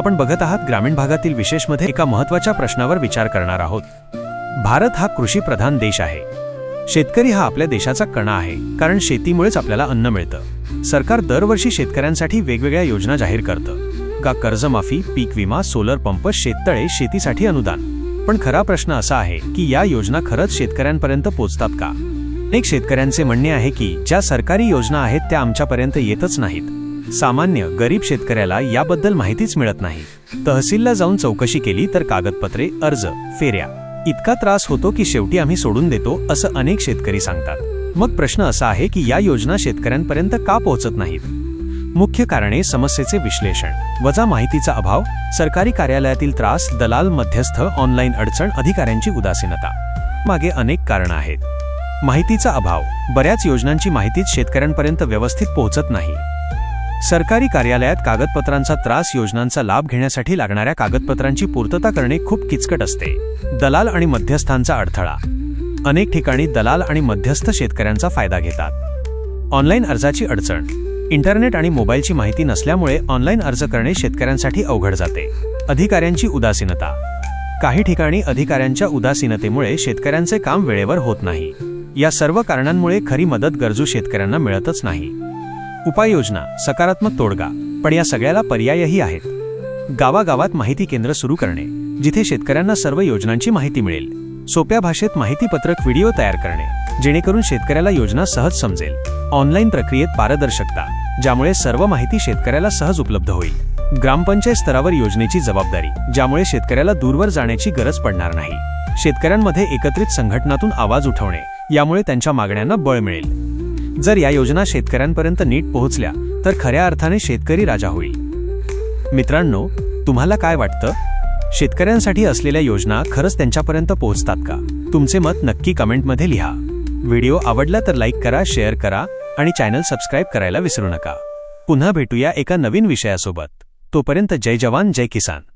आपण बघत आहात ग्रामीण भागातील विशेषमध्ये एका महत्त्वाच्या प्रश्नावर विचार करणार आहोत. भारत हा कृषीप्रधान देश आहे. शेतकरी हा आपल्या देशाचा कणा आहे कारण शेतीमुळेच आपल्याला अन्न मिळतं. सरकार दरवर्षी शेतकऱ्यांसाठी वेगवेगळ्या योजना जाहीर करतं. का कर्जमाफी पीक विमा सोलर पंप शेततळे शेतीसाठी अनुदान? पण खरा प्रश्न असा आहे की या योजना खरंच शेतकऱ्यांपर्यंत पोचतात का? अनेक शेतकऱ्यांचे म्हणणे आहे की ज्या सरकारी योजना आहेत त्या आमच्यापर्यंत येतच नाहीत. सामान्य गरीब शेतकऱ्याला याबद्दल माहितीच मिळत नाही. तहसीलला जाऊन चौकशी केली तर कागदपत्रे अर्ज फेऱ्या. इतका त्रास होतो की शेवटी आम्ही सोडून देतो असं अनेक शेतकरी सांगतात. मग प्रश्न असा आहे की या योजना शेतकऱ्यांपर्यंत का पोहोचत नाहीत? मुख्य कारणे समस्येचे विश्लेषण. वजा माहितीचा अभाव सरकारी कार्यालयातील त्रास दलाल मध्यस्थ ऑनलाईन अडचण अधिकाऱ्यांची उदासीनता. मागे अनेक कारणं आहेत. माहितीचा अभाव. बऱ्याच योजनांची माहितीच शेतकऱ्यांपर्यंत व्यवस्थित पोहोचत नाही. सरकारी कार्यालयात कागदपत्रांचा त्रास योजनांचा लाभ घेण्यासाठी लागणाऱ्या कागदपत्रांची पूर्तता करणे खूप किचकट असते. दलाल आणि मध्यस्थांचा अडथळा. अनेक ठिकाणी दलाल आणि मध्यस्थ शेतकऱ्यांचा फायदा घेतात. ऑनलाईन अर्जाची अडचण. इंटरनेट आणि मोबाईलची माहिती नसल्यामुळे ऑनलाईन अर्ज करणे शेतकऱ्यांसाठी अवघड जाते. अधिकाऱ्यांची उदासीनता. काही ठिकाणी अधिकाऱ्यांच्या उदासीनतेमुळे शेतकऱ्यांचे काम वेळेवर होत नाही. या सर्व कारणांमुळे खरी मदत गरजू शेतकऱ्यांना मिळतच नाही. उपाययोजना सकारात्मक तोडगा पण या सगळ्याला पर्यायही आहेत. गावागावात माहिती केंद्र सुरू करणे जिथे शेतकऱ्यांना सर्व योजनांची माहिती मिळेल. सोप्या भाषेत माहितीपत्रक व्हिडिओ तयार करणे जेणेकरून शेतकऱ्याला योजना सहज समजेल. ऑनलाईन प्रक्रियेत पारदर्शकता ज्यामुळे सर्व माहिती शेतकऱ्याला सहज उपलब्ध होईल. ग्रामपंचायत स्तरावर योजनेची जबाबदारी ज्यामुळे शेतकऱ्याला दूरवर जाण्याची गरज पडणार नाही. शेतकऱ्यांमध्ये एकत्रित संघटनातून आवाज उठवणे यामुळे त्यांच्या मागण्यांना बळ मिळेल. जर या योजना शेतकऱ्यांपर्यंत नीट पोहोचल्या तर खऱ्या अर्थाने शेतकरी राजा होईल. मित्रांनो तुम्हाला काय वाटतं? शेतकऱ्यांसाठी असलेल्या योजना खरंच त्यांच्यापर्यंत पोहोचतात का? तुमचे मत नक्की कमेंटमध्ये लिहा. व्हिडिओ आवडला तर लाईक करा शेअर करा आणि चॅनल सबस्क्राईब करायला विसरू नका. पुन्हा भेटूया एका नवीन विषयासोबत. तोपर्यंत जय जवान जय किसान.